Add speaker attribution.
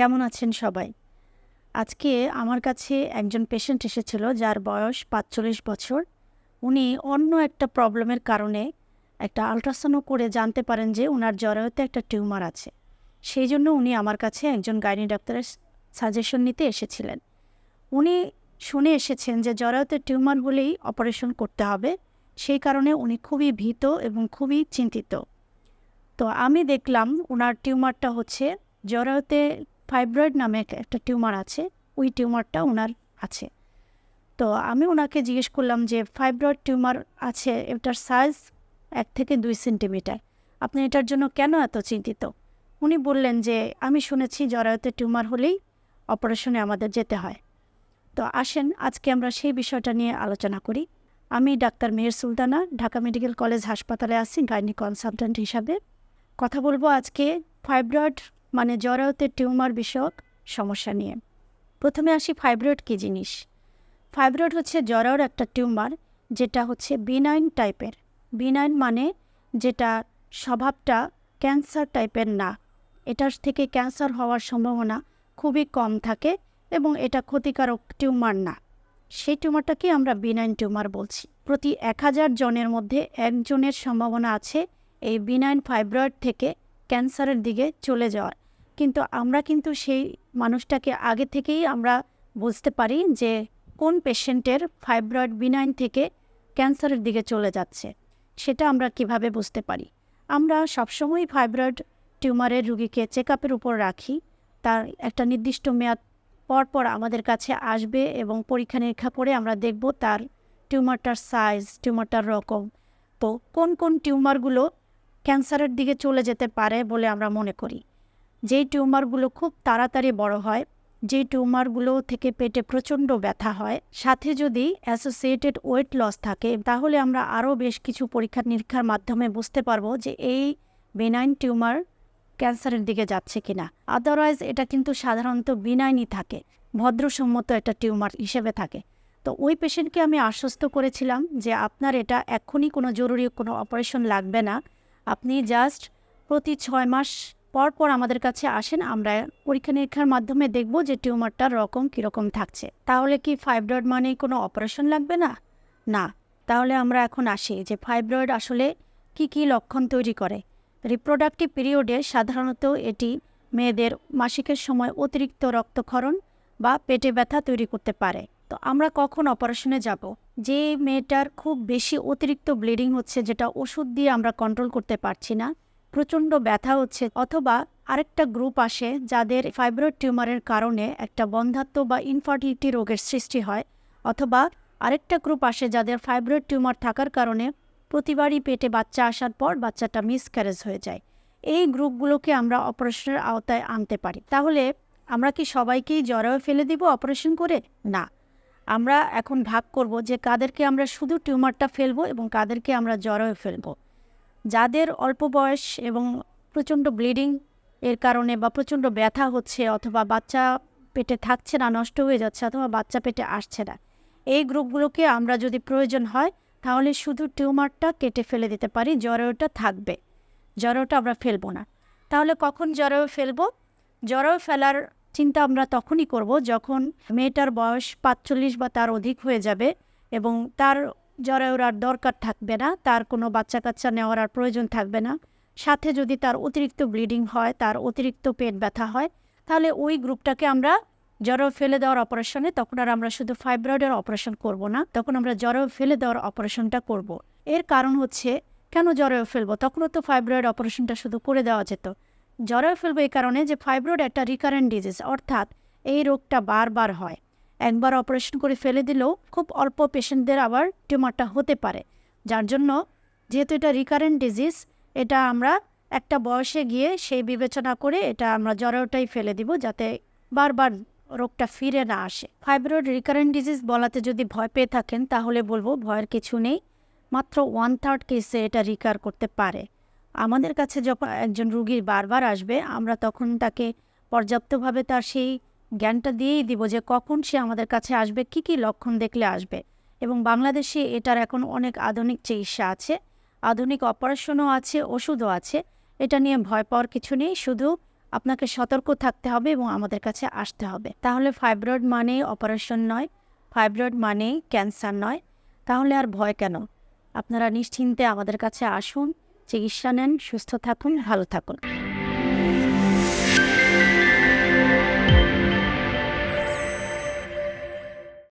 Speaker 1: কেমন আছেন সবাই? আজকে আমার কাছে একজন পেশেন্ট এসেছিল, যার বয়স পাঁচচল্লিশ বছর। উনি অন্য একটা প্রবলেমের কারণে একটা আলট্রাসাউন্ড করে জানতে পারেন যে ওনার জরায়ুতে একটা টিউমার আছে। সেই জন্য উনি আমার কাছে একজন গাইনি ডাক্তারের সাজেশন নিতে এসেছিলেন। উনি শুনে এসেছেন যে জরায়ুতে টিউমার হলেই অপারেশন করতে হবে। সেই কারণে উনি খুবই ভীত এবং খুবই চিন্তিত। তো আমি দেখলাম ওনার টিউমারটা হচ্ছে জরায়ুতে ফাইব্রয়েড নামে একটা টিউমার আছে, ওই টিউমারটা ওনার আছে। তো আমি ওনাকে জিজ্ঞেস করলাম যে, ফাইব্রয়েড টিউমার আছে, এটার সাইজ এক থেকে দুই সেন্টিমিটার, আপনি এটার জন্য কেন এত চিন্তিত? উনি বললেন যে, আমি শুনেছি জরায়ুতে টিউমার হলেই অপারেশনে আমাদের যেতে হয়। তো আসেন, আজকে আমরা সেই বিষয়টা নিয়ে আলোচনা করি। আমি doctor Meher Sultana, Dhaka medical college হাসপাতালে আছি গাইনি কনসালট্যান্ট হিসাবে। কথা বলব আজকে ফাইব্রয়েড মানে জরায়ুতে টিউমার বিষয়ক সমস্যা নিয়ে। প্রথমে আসি ফাইব্রয়েড কী জিনিস? ফাইব্রয়েড হচ্ছে জরায়ুর একটা টিউমার, যেটা হচ্ছে বিনাইন টাইপের। বিনাইন মানে যেটা স্বভাবটা ক্যান্সার টাইপের না। এটার থেকে ক্যান্সার হওয়ার সম্ভাবনা খুবই কম থাকে এবং এটা ক্ষতিকারক টিউমার না। সেই টিউমারটাকে আমরা বিনাইন টিউমার বলছি। প্রতি এক হাজার জনের মধ্যে একজনের সম্ভাবনা আছে এই বিনাইন ফাইব্রয়েড থেকে ক্যান্সারের দিকে চলে যাওয়ার। কিন্তু আমরা কিন্তু সেই মানুষটাকে আগে থেকেই আমরা বুঝতে পারি যে কোন পেশেন্টের ফাইব্রয়েড বিনাইন থেকে ক্যান্সারের দিকে চলে যাচ্ছে, সেটা আমরা কীভাবে বুঝতে পারি? আমরা সবসময় ফাইব্রয়েড টিউমারের রুগীকে চেক আপের উপর রাখি তার একটা নির্দিষ্ট মেয়াদ পর পর আমাদের কাছে আসবে এবং পরীক্ষা নিরীক্ষা করে আমরা দেখব তার টিউমারটার সাইজ, টিউমারটার রকম। তো কোন কোন টিউমারগুলো ক্যান্সারের দিকে চলে যেতে পারে বলে আমরা মনে করি? যেই টিউমারগুলো খুব তাড়াতাড়ি বড় হয় যেই টিউমারগুলো থেকে পেটে প্রচণ্ড ব্যথা হয়, সাথে যদি অ্যাসোসিয়েটেড ওয়েট লস থাকে, তাহলে আমরা আরও বেশ কিছু পরীক্ষা নিরীক্ষার মাধ্যমে বুঝতে পারব যে এই বেনাইন টিউমার ক্যান্সারের দিকে যাচ্ছে কিনা। আদারওয়াইজ এটা কিন্তু সাধারণত বিনাইনই থাকে, ভদ্রসম্মত একটা টিউমার হিসেবে থাকে। তো ওই পেশেন্টকে আমি আশ্বস্ত করেছিলাম যে আপনার এটা এক্ষুনি কোনো জরুরি কোনো অপারেশন লাগবে না। আপনি জাস্ট প্রতি ছয় মাস পর পর আমাদের কাছে আসেন, আমরা পরীক্ষা নিরীক্ষার মাধ্যমে দেখব যে টিউমারটার রকম কীরকম থাকছে। তাহলে কি ফাইব্রয়েড মানেই কোনো অপারেশন লাগবে না? না। তাহলে আমরা এখন আসি যে ফাইব্রয়েড আসলে কি কি লক্ষণ তৈরি করে। রিপ্রোডাক্টিভ পিরিয়ডে সাধারণত এটি মেয়েদের মাসিকের সময় অতিরিক্ত রক্তক্ষরণ বা পেটে ব্যথা তৈরি করতে পারে। তো আমরা কখন অপারেশনে যাব? যে মেয়েটার খুব বেশি অতিরিক্ত ব্লিডিং হচ্ছে, যেটা ওষুধ দিয়ে আমরা কন্ট্রোল করতে পারছি না প্রচণ্ড ব্যথা হচ্ছে অথবা আরেকটা গ্রুপ আসে যাদের ফাইব্রয়েড টিউমারের কারণে একটা বন্ধাত্ব বা ইনফার্টিলিটি রোগের সৃষ্টি হয় অথবা আরেকটা গ্রুপ আসে যাদের ফাইব্রয়েড টিউমার থাকার কারণে প্রতিবারই পেটে বাচ্চা আসার পর বাচ্চাটা মিসক্যারেজ হয়ে যায়। এই গ্রুপগুলোকে আমরা অপারেশনের আওতায় আনতে পারি। তাহলে আমরা কি সবাইকেই জরায়ু ফেলে দিব অপারেশন করে? না। আমরা এখন ভাগ করব যে কাদেরকে আমরা শুধু টিউমারটা ফেলব এবং কাদেরকে আমরা জরায়ু ফেলব। যাদের অল্প বয়স এবং প্রচণ্ড ব্লিডিং এর কারণে বা প্রচণ্ড ব্যথা হচ্ছে অথবা বাচ্চা পেটে থাকছে না, নষ্ট হয়ে যাচ্ছে অথবা বাচ্চা পেটে আসছে না, এই গ্রুপগুলোকে আমরা যদি প্রয়োজন হয় তাহলে শুধু টিউমারটা কেটে ফেলে দিতে পারি, জরায়ুটা থাকবে। জরায়ুটা আমরা ফেলব না। তাহলে কখন জরায়ু ফেলব? জরায়ু ফেলার চিন্তা আমরা তখনই করব যখন মেয়েটার বয়স পাঁচচল্লিশ বা তার অধিক হয়ে যাবে এবং তার জরায়ুর আর দরকার থাকবে না, তার কোনো বাচ্চা কাচ্চা নেওয়ার আর প্রয়োজন থাকবে না। সাথে যদি তার অতিরিক্ত ব্লিডিং হয়, তার অতিরিক্ত পেট ব্যথা হয়, তাহলে ওই গ্রুপটাকে আমরা জরায়ু ফেলে দেওয়ার অপারেশনে তখন আর আমরা শুধু ফাইব্রয়েডের অপারেশন করব না, তখন আমরা জরায়ু ফেলে দেওয়ার অপারেশনটা করব। এর কারণ হচ্ছে, কেন জরায়ু ফেলব? তখনও তো ফাইব্রয়েড অপারেশনটা শুধু করে দেওয়া যেত। জরায়ু ফেলব এই কারণে যে ফাইব্রয়েড একটা রিকারেন্ট ডিজিজ অর্থাৎ এই রোগটা বারবার হয়। একবার অপারেশন করে ফেলে দিলেও খুব অল্প পেশেন্টদের আবার টিউমারটা হতে পারে। যার জন্য যেহেতু এটা রিকারেন্ট ডিজিজ এটা আমরা একটা বয়সে গিয়ে সেই বিবেচনা করে এটা আমরা জরায়ুটাই ফেলে দিব যাতে বারবার রোগটা ফিরে না আসে। ফাইব্রয়েড রিকারেন্ট ডিজিজ বলাতে যদি ভয় পেয়ে থাকেন, তাহলে বলব ভয়ের কিছু নেই। মাত্র ওয়ান থার্ড কেসে এটা রিকার করতে পারে। আমাদের কাছে যখন একজন রুগীর বারবার আসবে, আমরা তখন তাকে পর্যাপ্তভাবে তার সেই জ্ঞানটা দিয়েই দিব যে কখন সে আমাদের কাছে আসবে, কি কি লক্ষণ দেখলে আসবে। এবং বাংলাদেশে এটার এখন অনেক আধুনিক চিকিৎসা আছে, আধুনিক অপারেশনও আছে, ওষুধও আছে। এটা নিয়ে ভয় পাওয়ার কিছু নেই, শুধু আপনাকে সতর্ক থাকতে হবে এবং আমাদের কাছে আসতে হবে। তাহলে ফাইব্রয়েড মানে অপারেশন নয়, ফাইব্রয়েড মানে ক্যান্সার নয়। তাহলে আর ভয় কেন? আপনারা নিশ্চিন্তে আমাদের কাছে আসুন, চিকিৎসা নেন, সুস্থ থাকুন, ভালো থাকুন।